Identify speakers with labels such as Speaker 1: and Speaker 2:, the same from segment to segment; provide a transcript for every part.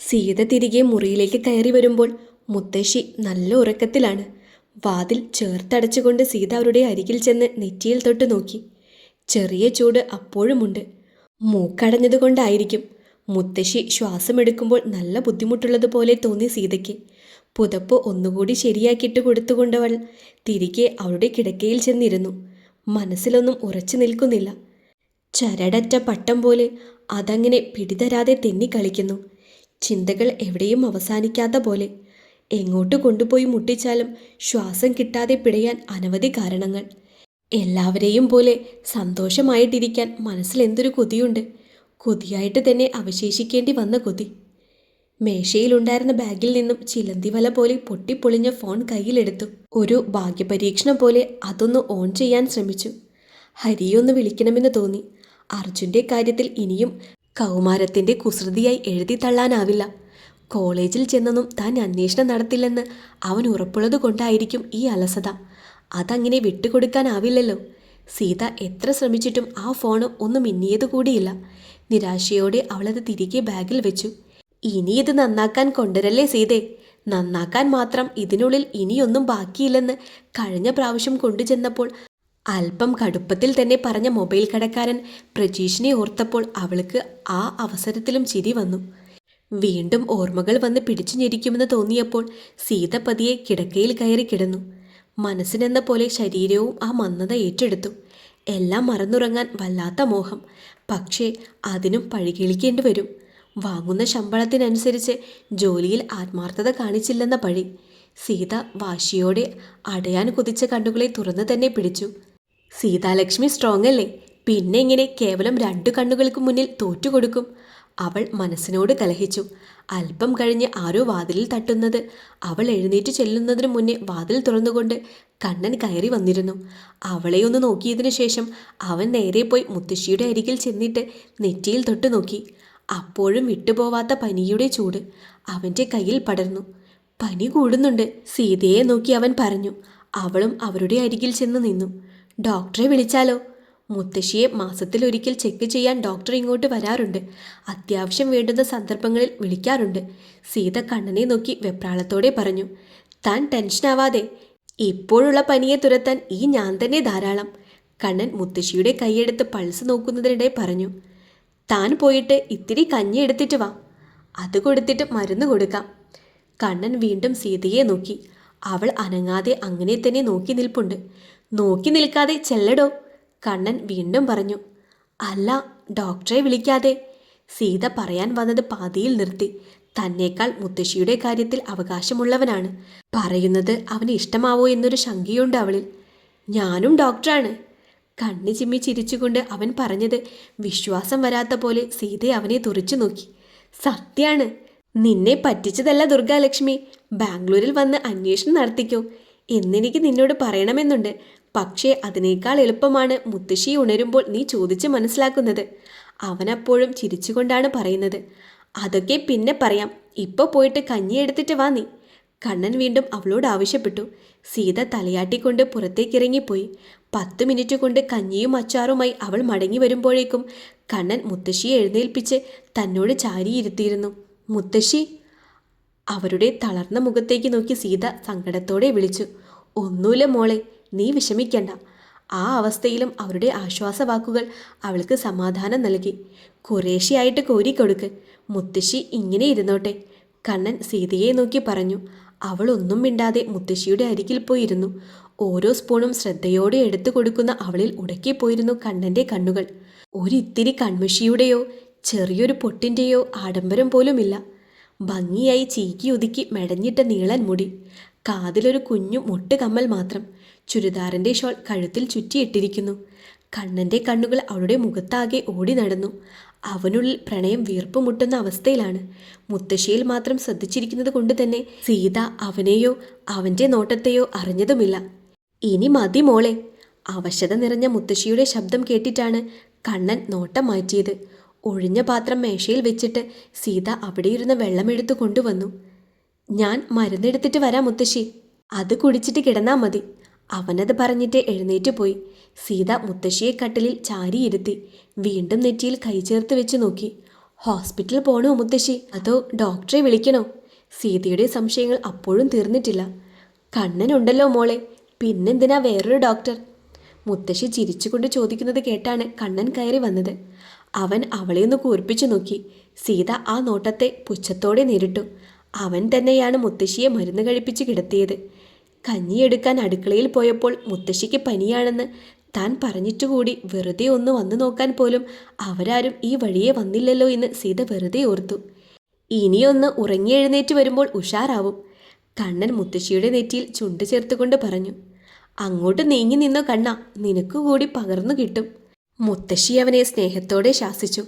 Speaker 1: സീത തിരികെ മുറിയിലേക്ക് കയറി വരുമ്പോൾ മുത്തശ്ശി നല്ല ഉറക്കത്തിലാണ്. വാതിൽ ചേർത്തടച്ചുകൊണ്ട് സീത അവരുടെ അരികിൽ ചെന്ന് നെറ്റിയിൽ തൊട്ട് നോക്കി. ചെറിയ ചൂട് അപ്പോഴുമുണ്ട്. മൂക്കടഞ്ഞതുകൊണ്ടായിരിക്കും. മുത്തശ്ശി ശ്വാസമെടുക്കുമ്പോൾ നല്ല ബുദ്ധിമുട്ടുള്ളതുപോലെ തോന്നി സീതയ്ക്ക്. പുതപ്പ് ഒന്നുകൂടി ശരിയാക്കിയിട്ട് കൊടുത്തുകൊണ്ടവൾ തിരികെ അവളുടെ കിടക്കയിൽ ചെന്നിരുന്നു. മനസ്സിലൊന്നും ഉറച്ചു നിൽക്കുന്നില്ല. ചരടറ്റ പട്ടം പോലെ അതങ്ങനെ പിടിതരാതെ തെന്നിക്കളിക്കുന്നു. ചിന്തകൾ എവിടെയും അവസാനിക്കാത്ത പോലെ. എങ്ങോട്ട് കൊണ്ടുപോയി മുട്ടിച്ചാലും ശ്വാസം കിട്ടാതെ പിടയാൻ അനവധി കാരണങ്ങൾ. എല്ലാവരെയും പോലെ സന്തോഷമായിട്ടിരിക്കാൻ മനസ്സിൽ എന്തൊരു കൊതിയുണ്ട്. കൊതിയായിട്ട് തന്നെ അവശേഷിക്കേണ്ടി വന്ന കൊതി. മേശയിലുണ്ടായിരുന്ന ബാഗിൽ നിന്നും ചിലന്തി വല പോലെ പൊട്ടിപ്പൊളിഞ്ഞ ഫോൺ കയ്യിലെടുത്തു. ഒരു ഭാഗ്യപരീക്ഷണം പോലെ അതൊന്ന് ഓൺ ചെയ്യാൻ ശ്രമിച്ചു. ഹരിയൊന്ന് വിളിക്കണമെന്ന് തോന്നി. അർജുന്റെ കാര്യത്തിൽ ഇനിയും കൗമാരത്തിന്റെ കുസൃതിയായി എഴുതി തള്ളാനാവില്ല. കോളേജിൽ ചെന്നൊന്നും താൻ അന്വേഷണം നടത്തില്ലെന്ന് അവൻ ഉറപ്പുള്ളത് കൊണ്ടായിരിക്കും ഈ അലസത. അതങ്ങനെ വിട്ടുകൊടുക്കാനാവില്ലല്ലോ. സീത എത്ര ശ്രമിച്ചിട്ടും ആ ഫോണ് ഒന്ന് മിന്നിയത് കൂടിയില്ല. നിരാശയോടെ അവളത് തിരികെ ബാഗിൽ വെച്ചു. ഇനി ഇത് നന്നാക്കാൻ കൊണ്ടുവരല്ലേ സീതേ? നന്നാക്കാൻ മാത്രം ഇതിനുള്ളിൽ ഇനിയൊന്നും ബാക്കിയില്ലെന്ന് കഴിഞ്ഞ പ്രാവശ്യം കൊണ്ടുചെന്നപ്പോൾ അല്പം കടുപ്പത്തിൽ തന്നെ പറഞ്ഞ മൊബൈൽ കടക്കാരൻ പ്രജീഷിനെ ഓർത്തപ്പോൾ അവൾക്ക് ആ അവസരത്തിലും ചിരി വന്നു. വീണ്ടും ഓർമ്മകൾ വന്ന് പിടിച്ചു ഞെരിക്കുമെന്ന് തോന്നിയപ്പോൾ സീത പതിയെ കിടക്കയിൽ കയറി കിടന്നു. മനസ്സിനെന്ന പോലെ ശരീരവും ആ മന്നത ഏറ്റെടുത്തു. എല്ലാം മറന്നുറങ്ങാൻ വല്ലാത്ത മോഹം. പക്ഷേ അതിനും പഴികിളിക്കേണ്ടി വരും. വാങ്ങുന്ന ശമ്പളത്തിനനുസരിച്ച് ജോലിയിൽ ആത്മാർത്ഥത കാണിച്ചില്ലെന്ന പഴി. സീത വാശിയോടെ അടയാൻ കുതിച്ച കണ്ണുകളെ തുറന്നു തന്നെ പിടിച്ചു. സീതാലക്ഷ്മി സ്ട്രോങ് അല്ലേ? പിന്നെ ഇങ്ങനെ കേവലം രണ്ടു കണ്ണുകൾക്ക് മുന്നിൽ തോറ്റുകൊടുക്കും അവൾ മനസ്സിനോട് കലഹിച്ചു. അല്പം കഴിഞ്ഞ് ആരോ വാതിലിൽ തട്ടുന്നത്. അവൾ എഴുന്നേറ്റ് ചെല്ലുന്നതിന് മുന്നേ വാതിൽ തുറന്നുകൊണ്ട് കണ്ണൻ കയറി വന്നിരുന്നു. അവളെ ഒന്ന് നോക്കിയതിനു ശേഷം അവൻ നേരെ പോയി മുത്തശ്ശിയുടെ അരികിൽ ചെന്നിട്ട് നെറ്റിയിൽ തൊട്ട് നോക്കി. അപ്പോഴും വിട്ടുപോവാത്ത പനിയുടെ ചൂട്. അവന്റെ കയ്യിൽ പടർന്നു. പനി കൂടുന്നുണ്ട്. സീതയെ നോക്കി അവൻ പറഞ്ഞു. അവളും അവരുടെ അരികിൽ ചെന്ന് നിന്നു. ഡോക്ടറെ വിളിച്ചാലോ? മുത്തശ്ശിയെ മാസത്തിലൊരിക്കൽ ചെക്ക് ചെയ്യാൻ ഡോക്ടർ ഇങ്ങോട്ട് വരാറുണ്ട്. അത്യാവശ്യം വേണ്ടുന്ന സന്ദർഭങ്ങളിൽ വിളിക്കാറുണ്ട്. സീത കണ്ണനെ നോക്കി വെപ്രാളത്തോടെ പറഞ്ഞു താൻ ടെൻഷനാവാതെ ഇപ്പോഴുള്ള പനിയെ തുരത്താൻ ഈ ഞാൻ തന്നെ ധാരാളം. കണ്ണൻ മുത്തശ്ശിയുടെ കൈയെടുത്ത് പൾസ് നോക്കുന്നതിനിടെ പറഞ്ഞു താൻ പോയിട്ട് ഇത്തിരി കഞ്ഞി എടുത്തിട്ട് വാ. അത് കൊടുത്തിട്ട് മരുന്ന് കൊടുക്കാം. കണ്ണൻ വീണ്ടും സീതയെ നോക്കി. അവൾ അനങ്ങാതെ അങ്ങനെ തന്നെ നോക്കി നിൽപ്പുണ്ട്. നോക്കി നിൽക്കാതെ ചെല്ലടോ കണ്ണൻ വീണ്ടും പറഞ്ഞു. അല്ല ഡോക്ടറെ വിളിക്കാതെ. സീത പറയാൻ വന്നത് പാതിയിൽ നിർത്തി. തന്നേക്കാൾ മുത്തശ്ശിയുടെ കാര്യത്തിൽ അവകാശമുള്ളവനാണ്. പറയുന്നത് അവന് ഇഷ്ടമാവോ എന്നൊരു ശങ്കയുണ്ട് അവളിൽ. ഞാനും ഡോക്ടറാണ്. കണ്ണു ചിമ്മി ചിരിച്ചുകൊണ്ട് അവൻ പറഞ്ഞത് വിശ്വാസം വരാത്ത പോലെ സീത അവനെ തുറച്ചു നോക്കി. സത്യാണ്. നിന്നെ പറ്റിച്ചതല്ല ദുർഗാലക്ഷ്മി. ബാംഗ്ലൂരിൽ വന്ന് അന്വേഷണം നടത്തിക്കോ. എന്നെനിക്ക് നിന്നോട് പറയണമെന്നുണ്ട്. പക്ഷേ അതിനേക്കാൾ എളുപ്പമാണ് മുത്തശ്ശി ഉണരുമ്പോൾ നീ ചോദിച്ച് മനസ്സിലാക്കുന്നത്. അവനപ്പോഴും ചിരിച്ചുകൊണ്ടാണ് പറയുന്നത്. അതൊക്കെ പിന്നെ പറയാം. ഇപ്പോൾ പോയിട്ട് കഞ്ഞി എടുത്തിട്ട് വാ നീ. കണ്ണൻ വീണ്ടും അവളോട് ആവശ്യപ്പെട്ടു. സീത തലയാട്ടിക്കൊണ്ട് പുറത്തേക്കിറങ്ങിപ്പോയി. പത്ത് മിനിറ്റ് കൊണ്ട് കഞ്ഞിയും അച്ചാറുമായി അവൾ മടങ്ങി വരുമ്പോഴേക്കും കണ്ണൻ മുത്തശ്ശിയെ എഴുന്നേൽപ്പിച്ച് തന്നോട് ചാരിയിരുത്തിയിരുന്നു. മുത്തശ്ശി അവരുടെ തളർന്ന മുഖത്തേക്ക് നോക്കി സീത സങ്കടത്തോടെ വിളിച്ചു. ഒന്നുമില്ല മോളെ നീ വിഷമിക്കണ്ട. ആ അവസ്ഥയിലും അവരുടെ ആശ്വാസവാക്കുകൾ അവൾക്ക് സമാധാനം നൽകി. കുറേശ്ശെയായിട്ട് കോരിക്കൊടുക്ക്. മുത്തശ്ശി ഇങ്ങനെ ഇരുന്നോട്ടെ. കണ്ണൻ സീതയെ നോക്കി പറഞ്ഞു. അവൾ ഒന്നും മിണ്ടാതെ മുത്തശ്ശിയുടെ അരികിൽ പോയിരുന്നു. ഓരോ സ്പൂണും ശ്രദ്ധയോടെ എടുത്തു കൊടുക്കുന്ന അവളിൽ ഉടക്കിപ്പോയിരുന്നു കണ്ണന്റെ കണ്ണുകൾ. ഒരിത്തിരി കൺമുഷിയുടെയോ ചെറിയൊരു പൊട്ടിന്റെയോ ആഡംബരം പോലുമില്ല. ഭംഗിയായി ചീക്കി ഒതുക്കി മെടഞ്ഞിട്ട നീളൻ മുടി. കാതിലൊരു കുഞ്ഞു മുട്ടുകമ്മൽ മാത്രം. ചുരിദാറിന്റെ ഷോൾ കഴുത്തിൽ ചുറ്റിയിട്ടിരിക്കുന്നു. കണ്ണന്റെ കണ്ണുകൾ അവളുടെ മുഖത്താകെ ഓടി നടന്നു. അവനുള്ളിൽ പ്രണയം വീർപ്പ് മുട്ടുന്ന അവസ്ഥയിലാണ്. മുത്തശ്ശിയിൽ മാത്രം ശ്രദ്ധിച്ചിരിക്കുന്നത് കൊണ്ട് തന്നെ സീത അവനെയോ അവന്റെ നോട്ടത്തെയോ അറിഞ്ഞതുമില്ല. ഇനി മതി മോളെ. അവശത നിറഞ്ഞ മുത്തശ്ശിയുടെ ശബ്ദം കേട്ടിട്ടാണ് കണ്ണൻ നോട്ടം മാറ്റിയത്. ഒഴിഞ്ഞ പാത്രം മേശയിൽ വെച്ചിട്ട് സീത അവിടെയിരുന്ന വെള്ളമെടുത്തു കൊണ്ടുവന്നു. ഞാൻ മരുന്നെടുത്തിട്ട് വരാം മുത്തശ്ശി. അത് കുടിച്ചിട്ട് കിടന്നാൽ മതി. അവനത് പറഞ്ഞിട്ട് എഴുന്നേറ്റ് പോയി. സീത മുത്തശ്ശിയെ കട്ടിലിൽ ചാരിയിരുത്തി വീണ്ടും നെറ്റിയിൽ കൈ ചേർത്ത് വെച്ച് നോക്കി. ഹോസ്പിറ്റൽ പോണോ മുത്തശ്ശി? അതോ ഡോക്ടറെ വിളിക്കണോ? സീതയുടെ സംശയങ്ങൾ അപ്പോഴും തീർന്നിട്ടില്ല. കണ്ണനുണ്ടല്ലോ മോളെ പിന്നെന്തിനാ വേറൊരു ഡോക്ടർ? മുത്തശ്ശി ചിരിച്ചുകൊണ്ട് ചോദിക്കുന്നത് കേട്ടാണ് കണ്ണൻ കയറി വന്നത്. അവൻ അവളെ ഒന്ന് കൂർപ്പിച്ചു നോക്കി. സീത ആ നോട്ടത്തെ പുച്ഛത്തോടെ നേരിട്ടു. അവൻ തന്നെയാണ് മുത്തശ്ശിയെ മരുന്ന് കഴിപ്പിച്ച് കിടത്തിയത്. കഞ്ഞിയെടുക്കാൻ അടുക്കളയിൽ പോയപ്പോൾ മുത്തശ്ശിക്ക് പനിയാണെന്ന് താൻ പറഞ്ഞിട്ടുകൂടി വെറുതെ ഒന്ന് വന്നു നോക്കാൻ പോലും അവരാരും ഈ വഴിയെ വന്നില്ലല്ലോ എന്ന് സീത വെറുതെ ഓർത്തു. ഇനിയൊന്ന് ഉറങ്ങി എഴുന്നേറ്റ് വരുമ്പോൾ ഉഷാറാവും. കണ്ണൻ മുത്തശ്ശിയുടെ നെറ്റിയിൽ ചുണ്ട് ചേർത്തുകൊണ്ട് പറഞ്ഞു അങ്ങോട്ട് നീങ്ങി നിന്നോ കണ്ണ നിനക്കുകൂടി പകർന്നു കിട്ടും. മുത്തശ്ശി അവനെ സ്നേഹത്തോടെ ശാസിച്ചു.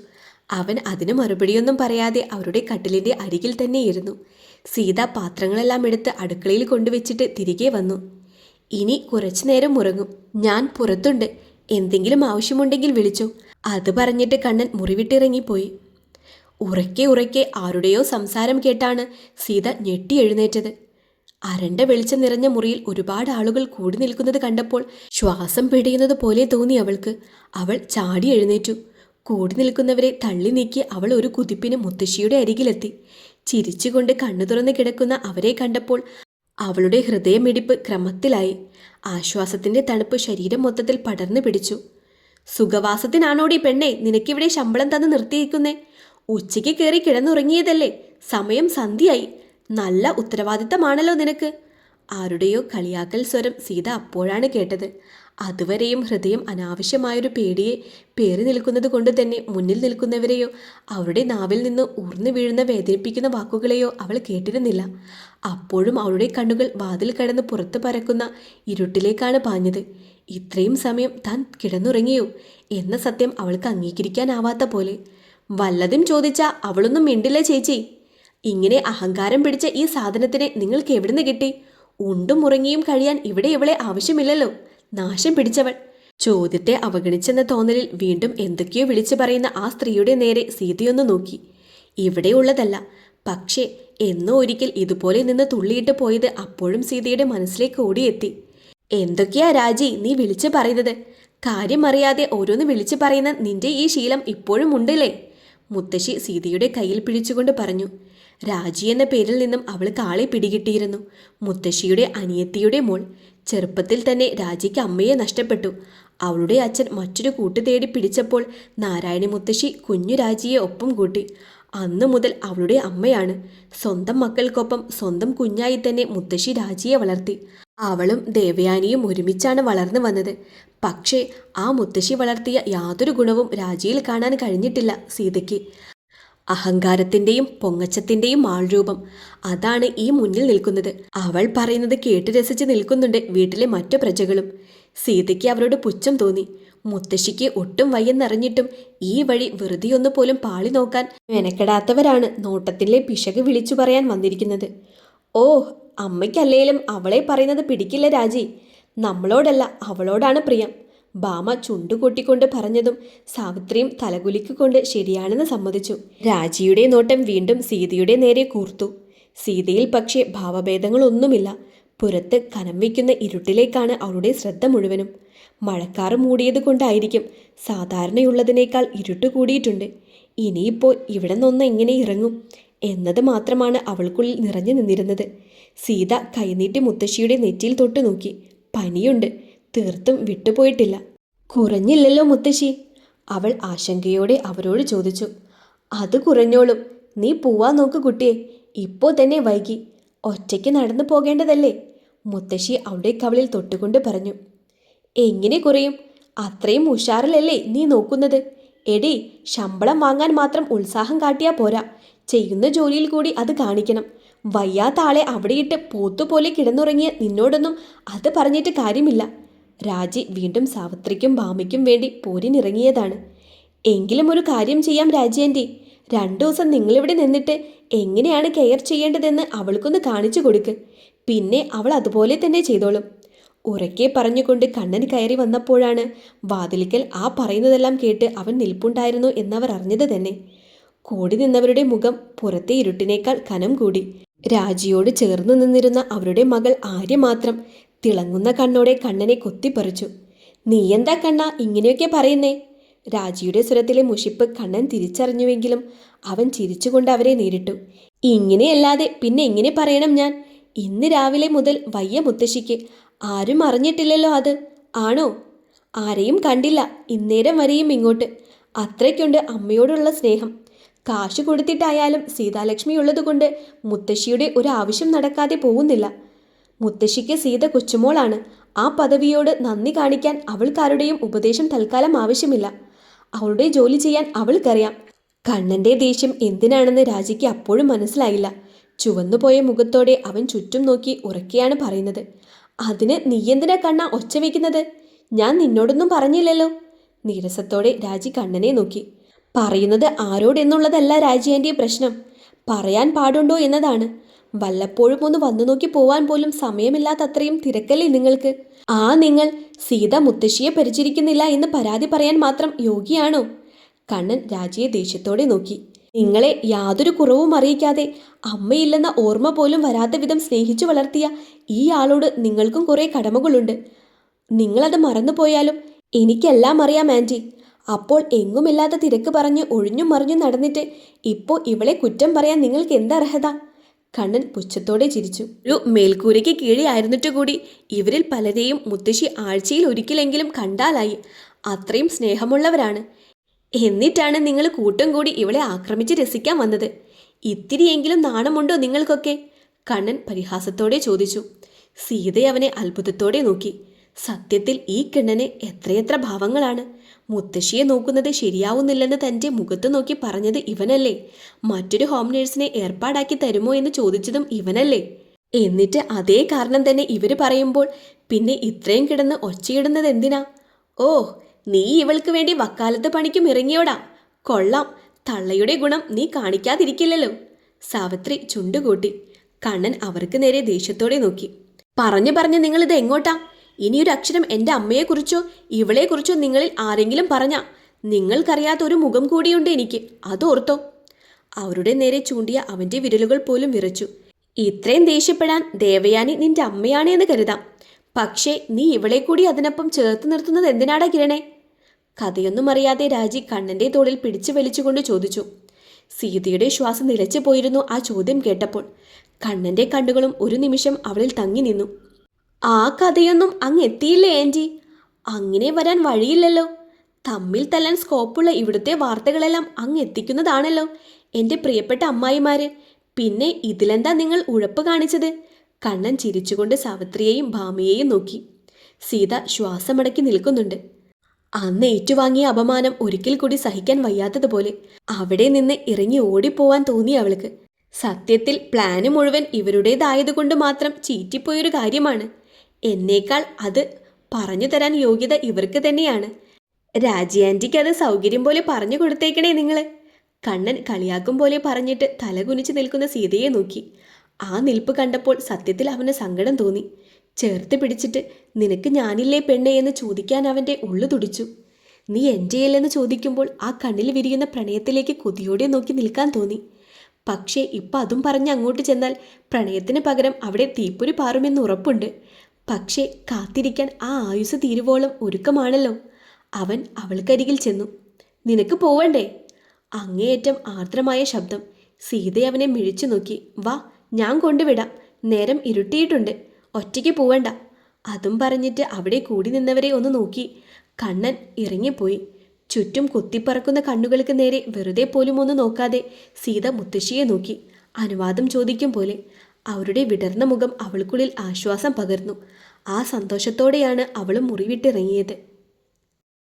Speaker 1: അവൻ അതിന് മറുപടിയൊന്നും പറയാതെ അവരുടെ കട്ടിലിന്റെ അരികിൽ തന്നെയിരുന്നു. സീത പാത്രങ്ങളെല്ലാം എടുത്ത് അടുക്കളയിൽ കൊണ്ടുവച്ചിട്ട് തിരികെ വന്നു. ഇനി കുറച്ചു നേരം ഉറങ്ങും. ഞാൻ പുറത്തുണ്ട്. എന്തെങ്കിലും ആവശ്യമുണ്ടെങ്കിൽ വിളിച്ചോ. അത് പറഞ്ഞിട്ട് കണ്ണൻ മുറിവിട്ടിറങ്ങിപ്പോയി. ഉറക്കെ ഉറക്കെ ആരുടെയോ സംസാരം കേട്ടാണ് സീത ഞെട്ടി എഴുന്നേറ്റത്. അരണ്ട വെളിച്ചം നിറഞ്ഞ മുറിയിൽ ഒരുപാട് ആളുകൾ കൂടി നിൽക്കുന്നത് കണ്ടപ്പോൾ ശ്വാസം പിടിയുന്നത് പോലെ തോന്നി അവൾക്ക്. അവൾ ചാടി എഴുന്നേറ്റു. കൂടി നിൽക്കുന്നവരെ തള്ളി നീക്കി അവൾ ഒരു കുതിപ്പിന് മുത്തശ്ശിയുടെ അരികിലെത്തി. ചിരിച്ചുകൊണ്ട് കണ്ണു തുറന്ന് കിടക്കുന്ന അവരെ കണ്ടപ്പോൾ അവളുടെ ഹൃദയമിടിപ്പ് ക്രമത്തിലായി. ആശ്വാസത്തിന്റെ തണുപ്പ് ശരീരം മൊത്തത്തിൽ പടർന്നു പിടിച്ചു. സുഖവാസത്തിനാണോടി പെണ്ണെ നിനക്കിവിടെ ശമ്പളം തന്ന് നിർത്തിയിരിക്കുന്നേ ഉച്ചയ്ക്ക് കയറി കിടന്നുറങ്ങിയതല്ലേ? സമയം സന്ധ്യയായി. നല്ല ഉത്തരവാദിത്തമാണല്ലോ നിനക്ക്. ആരുടെയോ കളിയാക്കൽ സ്വരം സീത അപ്പോഴാണ് കേട്ടത്. അതുവരെയും ഹൃദയം അനാവശ്യമായൊരു പേടിയെ പേറി നിൽക്കുന്നത് കൊണ്ട് തന്നെ മുന്നിൽ നിൽക്കുന്നവരെയോ അവരുടെ നാവിൽ നിന്ന് ഊർന്നു വീഴുന്ന വേദനിപ്പിക്കുന്ന വാക്കുകളെയോ അവൾ കേട്ടിരുന്നില്ല. അപ്പോഴും അവളുടെ കണ്ണുകൾ വാതിൽ കടന്ന് പുറത്തു പരക്കുന്ന ഇരുട്ടിലേക്കാണ് പാഞ്ഞത്. ഇത്രയും സമയം താൻ കിടന്നുറങ്ങിയോ എന്ന സത്യം അവൾക്ക് അംഗീകരിക്കാനാവാത്ത പോലെ. വല്ലതും ചോദിച്ചാൽ അവളൊന്നും മിണ്ടില്ല ചേച്ചി. ഇങ്ങനെ അഹങ്കാരം പിടിച്ച ഈ സാധനത്തിനെ നിങ്ങൾക്ക് എവിടുന്ന് കിട്ടി? ഉണ്ടും ഉറങ്ങിയും കഴിയാൻ ഇവിടെ ഇവളെ ആവശ്യമില്ലല്ലോ. നാശം പിടിച്ചവൾ. ചോദ്യത്തെ അവഗണിച്ചെന്ന തോന്നലിൽ വീണ്ടും എന്തൊക്കെയോ വിളിച്ചു പറയുന്ന ആ സ്ത്രീയുടെ നേരെ സീതയൊന്ന് നോക്കി. ഇവിടെയുള്ളതല്ല പക്ഷേ എന്നോ ഒരിക്കൽ ഇതുപോലെ നിന്ന് തുള്ളിയിട്ട് പോയത് അപ്പോഴും സീതയുടെ മനസ്സിലേക്ക് ഓടിയെത്തി. എന്തൊക്കെയാ രാജി നീ വിളിച്ചു പറയുന്നത്? കാര്യമറിയാതെ ഓരോന്ന് വിളിച്ചു പറയുന്ന നിന്റെ ഈ ശീലം ഇപ്പോഴും ഉണ്ടല്ലേ? മുത്തശ്ശി സീതയുടെ കയ്യിൽ പിടിച്ചുകൊണ്ട് പറഞ്ഞു. രാജി എന്ന പേരിൽ നിന്നും അവൾ കാളെ പിടികിട്ടിയിരുന്നു. മുത്തശ്ശിയുടെ അനിയത്തിയുടെ മോൾ ചെറുപ്പത്തിൽ തന്നെ രാജിക്ക് അമ്മയെ നഷ്ടപ്പെട്ടു. അവളുടെ അച്ഛൻ മറ്റൊരു കൂട്ട് തേടി പിടിച്ചപ്പോൾ നാരായണി മുത്തശ്ശി കുഞ്ഞു രാജിയെ ഒപ്പം കൂട്ടി. അന്നു മുതൽ അവളുടെ അമ്മയാണ്. സ്വന്തം മക്കൾക്കൊപ്പം സ്വന്തം കുഞ്ഞായി തന്നെ മുത്തശ്ശി രാജിയെ വളർത്തി. അവളും ദേവയാനിയും ഒരുമിച്ചാണ് വളർന്നു വന്നത്. പക്ഷേ ആ മുത്തശ്ശി വളർത്തിയ യാതൊരു ഗുണവും രാജിയിൽ കാണാൻ കഴിഞ്ഞിട്ടില്ല സീതയ്ക്ക്. അഹങ്കാരത്തിന്റെയും പൊങ്ങച്ചത്തിന്റെയും ആൾരൂപം. അതാണ് ഈ മുന്നിൽ നിൽക്കുന്നത്. അവൾ പറയുന്നത് കേട്ട് രസിച്ച് നിൽക്കുന്നുണ്ട് വീട്ടിലെ മറ്റു പ്രജകളും. സീതയ്ക്ക് അവരോട് പുച്ഛം തോന്നി. മുത്തശ്ശിക്ക് ഒട്ടും വയ്യെന്നറിഞ്ഞിട്ടും ഈ വഴി വെറുതെയൊന്നു പോലും പാളി നോക്കാൻ മെനക്കെടാത്തവരാണ് നോട്ടത്തിലെ പിശക് വിളിച്ചു പറയാൻ വന്നിരിക്കുന്നത്. ഓ അമ്മയ്ക്കല്ലേലും അവളെ പറയുന്നത് പിടിക്കില്ല രാജി. നമ്മളോടല്ല അവളോടാണ് പ്രിയം. ഭാമ ചുണ്ടുകൊട്ടിക്കൊണ്ട് പറഞ്ഞതും സാവിത്രിയും തലകുലിക്കൊണ്ട് ശരിയാണെന്ന് സമ്മതിച്ചു. രാജിയുടെ നോട്ടം വീണ്ടും സീതയുടെ നേരെ കൂർത്തു. സീതയിൽ പക്ഷേ ഭാവഭേദങ്ങളൊന്നുമില്ല. പുറത്ത് കനം വയ്ക്കുന്ന ഇരുട്ടിലേക്കാണ് അവളുടെ ശ്രദ്ധ മുഴുവനും. മഴക്കാറ് മൂടിയത് കൊണ്ടായിരിക്കും സാധാരണയുള്ളതിനേക്കാൾ ഇരുട്ട് കൂടിയിട്ടുണ്ട്. ഇനിയിപ്പോൾ ഇവിടെ നിന്നൊന്ന് എങ്ങനെ ഇറങ്ങും? എന്നത് മാത്രമാണ് അവൾക്കുള്ളിൽ നിറഞ്ഞു നിന്നിരുന്നത്. സീത കൈനീട്ടി മുത്തശ്ശിയുടെ നെറ്റിയിൽ തൊട്ടു നോക്കി പനിയുണ്ട്. തീർത്തും വിട്ടുപോയിട്ടില്ല. കുറഞ്ഞില്ലല്ലോ മുത്തശ്ശി. അവൾ ആശങ്കയോടെ അവരോട് ചോദിച്ചു. അത് കുറഞ്ഞോളും. നീ പോവാൻ നോക്ക് കുട്ടിയെ. ഇപ്പോൾ തന്നെ വൈകി. ഒറ്റയ്ക്ക് നടന്നു പോകേണ്ടതല്ലേ? മുത്തശ്ശി അവളുടെ കവളിൽ തൊട്ടുകൊണ്ട് പറഞ്ഞു. എങ്ങനെ കുറയും? അത്രയും ഉഷാറിലല്ലേ നീ നോക്കുന്നത്? എടി ശമ്പളം വാങ്ങാൻ മാത്രം ഉത്സാഹം കാട്ടിയാൽ പോരാ. ചെയ്യുന്ന ജോലിയിൽ കൂടി അത് കാണിക്കണം. വയ്യാത്ത ആളെ അവിടെയിട്ട് പോത്തുപോലെ കിടന്നുറങ്ങിയ നിന്നോടൊന്നും അത് പറഞ്ഞിട്ട് കാര്യമില്ല. രാജി വീണ്ടും സാവിത്രിക്കും ഭാമയ്ക്കും വേണ്ടി പോരിനിറങ്ങിയതാണ്. എങ്കിലും ഒരു കാര്യം ചെയ്യാം രാജേന്റെ രണ്ടു ദിവസം നിങ്ങളിവിടെ നിന്നിട്ട് എങ്ങനെയാണ് കെയർ ചെയ്യേണ്ടതെന്ന് അവൾക്കൊന്ന് കാണിച്ചു കൊടുക്ക്. പിന്നെ അവൾ അതുപോലെ തന്നെ ചെയ്തോളും. ഉറക്കെ പറഞ്ഞുകൊണ്ട് കണ്ണൻ കയറി വന്നപ്പോഴാണ് വാതിലിക്കൽ ആ പറയുന്നതെല്ലാം കേട്ട് അവൻ നിൽപ്പുണ്ടായിരുന്നു എന്നവർ അറിഞ്ഞത് തന്നെ. കൂടി നിന്നവരുടെ മുഖം പുറത്തെ ഇരുട്ടിനേക്കാൾ കനം കൂടി. രാജിയോട് ചേർന്നു നിന്നിരുന്ന അവരുടെ മകൾ ആര്യ മാത്രം തിളങ്ങുന്ന കണ്ണോടെ കണ്ണനെ കൊത്തിപ്പറിച്ചു. നീ എന്താ കണ്ണ ഇങ്ങനെയൊക്കെ പറയുന്നേ? രാജിയുടെ സ്വരത്തിലെ മുഷിപ്പ് കണ്ണൻ തിരിച്ചറിഞ്ഞുവെങ്കിലും അവൻ ചിരിച്ചുകൊണ്ട് അവരെ നേരിട്ടു. ഇങ്ങനെയല്ലാതെ പിന്നെ എങ്ങനെ പറയണം ഞാൻ? ഇന്ന് രാവിലെ മുതൽ വയ്യ മുത്തശ്ശിക്ക്. ആരും അറിഞ്ഞിട്ടില്ലല്ലോ അത്. ആണോ? ആരെയും കണ്ടില്ല. ഇന്നേരം വരെയും ഇങ്ങോട്ട്. അത്രയ്ക്കുണ്ട് അമ്മയോടുള്ള സ്നേഹം. കാശ് കൊടുത്തിട്ടായാലും സീതാലക്ഷ്മി ഉള്ളതുകൊണ്ട് മുത്തശ്ശിയുടെ ഒരു ആവശ്യം നടക്കാതെ പോകുന്നില്ല. മുത്തശ്ശിക്ക് സീത കൊച്ചുമോളാണ്. ആ പദവിയോട് നന്ദി കാണിക്കാൻ അവൾക്കാരുടെയും ഉപദേശം തൽക്കാലം ആവശ്യമില്ല. അവളുടെ ജോലി ചെയ്യാൻ അവൾക്കറിയാം. കണ്ണന്റെ ദേഷ്യം എന്തിനാണെന്ന് രാജിക്ക് അപ്പോഴും മനസ്സിലായില്ല. ചുവന്നുപോയ മുഖത്തോടെ അവൻ ചുറ്റും നോക്കി ഉറക്കെയാണ് പറയുന്നത്. അതിന് നീ എന്തിനാ കണ്ണ ഒച്ച വയ്ക്കുന്നത് ഞാൻ നിന്നോടൊന്നും പറഞ്ഞില്ലല്ലോ. നീരസത്തോടെ രാജി കണ്ണനെ നോക്കി. പറയുന്നത് ആരോടെന്നുള്ളതല്ല രാജിയാന്റെ പ്രശ്നം. പറയാൻ പാടുണ്ടോ എന്നതാണ്. വല്ലപ്പോഴും ഒന്ന് വന്നു നോക്കി പോവാൻ പോലും സമയമില്ലാത്തത്രയും തിരക്കല്ലേ നിങ്ങൾക്ക്? ആ നിങ്ങൾ സീത മുത്തശ്ശിയെ പരിചരിക്കുന്നില്ല എന്ന് പരാതി പറയാൻ മാത്രം യോഗിയാണോ? കണ്ണൻ രാജിയെ ദേഷ്യത്തോടെ നോക്കി. നിങ്ങളെ യാതൊരു കുറവും അറിയിക്കാതെ അമ്മയില്ലെന്ന ഓർമ്മ പോലും വരാത്ത വിധം സ്നേഹിച്ചു വളർത്തിയ ഈ ആളോട് നിങ്ങൾക്കും കുറേ കടമകളുണ്ട്. നിങ്ങളത് മറന്നുപോയാലും എനിക്കെല്ലാം അറിയാം ആന്റി അപ്പോൾ എങ്ങുമില്ലാത്ത തിരക്ക് പറഞ്ഞ് ഒഴിഞ്ഞും മറിഞ്ഞും നടന്നിട്ട് ഇപ്പോൾ ഇവളെ കുറ്റം പറയാൻ നിങ്ങൾക്ക് എന്താ അർഹത? കണ്ണൻ പുച്ഛത്തോടെ ചിരിച്ചു. ഒരു മേൽക്കൂരയ്ക്ക് കീഴെയായിരുന്നിട്ട് കൂടി ഇവരിൽ പലരെയും മുത്തശ്ശി ആഴ്ചയിൽ ഒരിക്കലെങ്കിലും കണ്ടാലായി. അത്രയും സ്നേഹമുള്ളവരാണ്. എന്നിട്ടാണ് നിങ്ങൾ കൂട്ടം കൂടി ഇവളെ ആക്രമിച്ച് രസിക്കാൻ വന്നത്. ഇത്തിരിയെങ്കിലും നാണമുണ്ടോ നിങ്ങൾക്കൊക്കെ? കണ്ണൻ പരിഹാസത്തോടെ ചോദിച്ചു. സീത അവനെ അത്ഭുതത്തോടെ നോക്കി. സത്യത്തിൽ ഈ കിണ്ണന് എത്രയെത്ര ഭാവങ്ങളാണ്. മുത്തശ്ശിയെ നോക്കുന്നത് ശരിയാവുന്നില്ലെന്ന് തന്റെ മുഖത്ത് നോക്കി പറഞ്ഞത് ഇവനല്ലേ? മറ്റൊരു ഹോം നേഴ്സിനെ ഏർപ്പാടാക്കി തരുമോ എന്ന് ചോദിച്ചതും ഇവനല്ലേ? എന്നിട്ട് അതേ കാരണം തന്നെ ഇവർ പറയുമ്പോൾ പിന്നെ ഇത്രയും കിടന്ന് ഒച്ചയിടുന്നത് എന്തിനാ? ഓ നീ ഇവൾക്ക് വേണ്ടി വക്കാലത്ത് പണിക്കും ഇറങ്ങിയോടാ. കൊള്ളാം തള്ളയുടെ ഗുണം നീ കാണിക്കാതിരിക്കില്ലല്ലോ. സാവിത്രി ചുണ്ടുകൂട്ടി. കണ്ണൻ അവർക്ക് നേരെ ദേഷ്യത്തോടെ നോക്കി. പറഞ്ഞു പറഞ്ഞ് നിങ്ങളിത് എങ്ങോട്ടാ? ഇനിയൊരു അക്ഷരം എന്റെ അമ്മയെക്കുറിച്ചോ ഇവളെക്കുറിച്ചോ നിങ്ങളിൽ ആരെങ്കിലും പറഞ്ഞ നിങ്ങൾക്കറിയാത്ത ഒരു മുഖം കൂടിയുണ്ട് എനിക്ക്. അതോർത്തോ. അവരുടെ നേരെ ചൂണ്ടിയ അവന്റെ വിരലുകൾ പോലും വിറച്ചു. ഇത്രയും ദേഷ്യപ്പെടാൻ ദേവയാനി നിന്റെ അമ്മയാണ് എന്ന് കരുതാം. പക്ഷേ നീ ഇവളെ കൂടി അതിനൊപ്പം ചേർത്ത് നിർത്തുന്നത് എന്തിനാടാ കിരണേ? കഥയൊന്നും അറിയാതെ രാജി കണ്ണന്റെ തോളിൽ പിടിച്ചു വലിച്ചുകൊണ്ട് ചോദിച്ചു. സീതയുടെ ശ്വാസം നിലച്ചു പോയിരുന്നു ആ ചോദ്യം കേട്ടപ്പോൾ. കണ്ണന്റെ കണ്ണുകളും ഒരു നിമിഷം അവളിൽ തങ്ങി നിന്നു. ആ കഥയൊന്നും അങ്ങ് എത്തിയില്ലേ ആന്റി അങ്ങനെ വരാൻ വഴിയില്ലല്ലോ. തമ്മിൽ തല്ലാൻ സ്കോപ്പുള്ള ഇവിടുത്തെ വാർത്തകളെല്ലാം അങ്ങ് എത്തിക്കുന്നതാണല്ലോ എന്റെ പ്രിയപ്പെട്ട അമ്മായിമാര്. പിന്നെ ഇതിലെന്താ നിങ്ങൾ ഉഴപ്പ് കാണിച്ചത്? കണ്ണൻ ചിരിച്ചുകൊണ്ട് സാവിത്രിയെയും ഭാമിയെയും നോക്കി. സീത ശ്വാസമടക്കി നിൽക്കുന്നുണ്ട്. അന്ന് ഏറ്റുവാങ്ങിയ അപമാനം ഒരിക്കൽ കൂടി സഹിക്കാൻ വയ്യാത്തതുപോലെ അവിടെ നിന്ന് ഇറങ്ങി ഓടിപ്പോവാൻ തോന്നി അവൾക്ക്. സത്യത്തിൽ പ്ലാന് മുഴുവൻ ഇവരുടേതായതുകൊണ്ട് മാത്രം ചീറ്റിപ്പോയൊരു കാര്യമാണ്. എന്നേക്കാൾ അത് പറഞ്ഞു തരാൻ യോഗ്യത ഇവർക്ക് തന്നെയാണ്. രാജ്യാന്റിക്ക് അത് സൗകര്യം പോലെ പറഞ്ഞു കൊടുത്തേക്കണേ നിങ്ങൾ കണ്ണൻ കളിയാക്കും പോലെ പറഞ്ഞിട്ട് തലകുനിച്ച് നിൽക്കുന്ന സീതയെ നോക്കി. ആ നിൽപ്പ് കണ്ടപ്പോൾ സത്യത്തിൽ അവന് സങ്കടം തോന്നി. ചേർത്ത് പിടിച്ചിട്ട് നിനക്ക് ഞാനില്ലേ പെണ്ണേ എന്ന് ചോദിക്കാൻ അവന്റെ ഉള്ളു തുടിച്ചു. നീ എന്റെയല്ലെന്ന് ചോദിക്കുമ്പോൾ ആ കണ്ണിൽ വിരിയുന്ന പ്രണയത്തിലേക്ക് കൊതിയോടെ നോക്കി നിൽക്കാൻ തോന്നി. പക്ഷേ ഇപ്പം അതും പറഞ്ഞ് അങ്ങോട്ട് ചെന്നാൽ പ്രണയത്തിന് പകരം അവിടെ തീപ്പൊരി പാറുമെന്ന് ഉറപ്പുണ്ട്. പക്ഷേ കാത്തിരിക്കാൻ ആ ആയുസ് തീരുവോളം ഒരുക്കമാണല്ലോ. അവൻ അവൾക്കരികിൽ ചെന്നു. നിനക്ക് പോവണ്ടേ? അങ്ങേയറ്റം ആർദ്രമായ ശബ്ദം. സീത അവനെ മിഴിച്ചു നോക്കി. വാ ഞാൻ കൊണ്ടുവിടാം. നേരം ഇരുട്ടിയിട്ടുണ്ട്. ഒറ്റയ്ക്ക് പോവണ്ട. അതും പറഞ്ഞിട്ട് അവിടെ കൂടി നിന്നവരെ ഒന്ന് നോക്കി. കണ്ണൻ ഇറങ്ങിപ്പോയി. ചുറ്റും കുത്തിപ്പറക്കുന്ന കണ്ണുകൾക്ക് നേരെ വെറുതെ പോലും ഒന്ന് നോക്കാതെ സീത മുത്തശ്ശിയെ നോക്കി. അനുവാദം ചോദിക്കും പോലെ. അവരുടെ വിടർന്ന മുഖം അവൾക്കുള്ളിൽ ആശ്വാസം പകർന്നു. ആ സന്തോഷത്തോടെയാണ് അവളും മുറിവിട്ടിറങ്ങിയത്.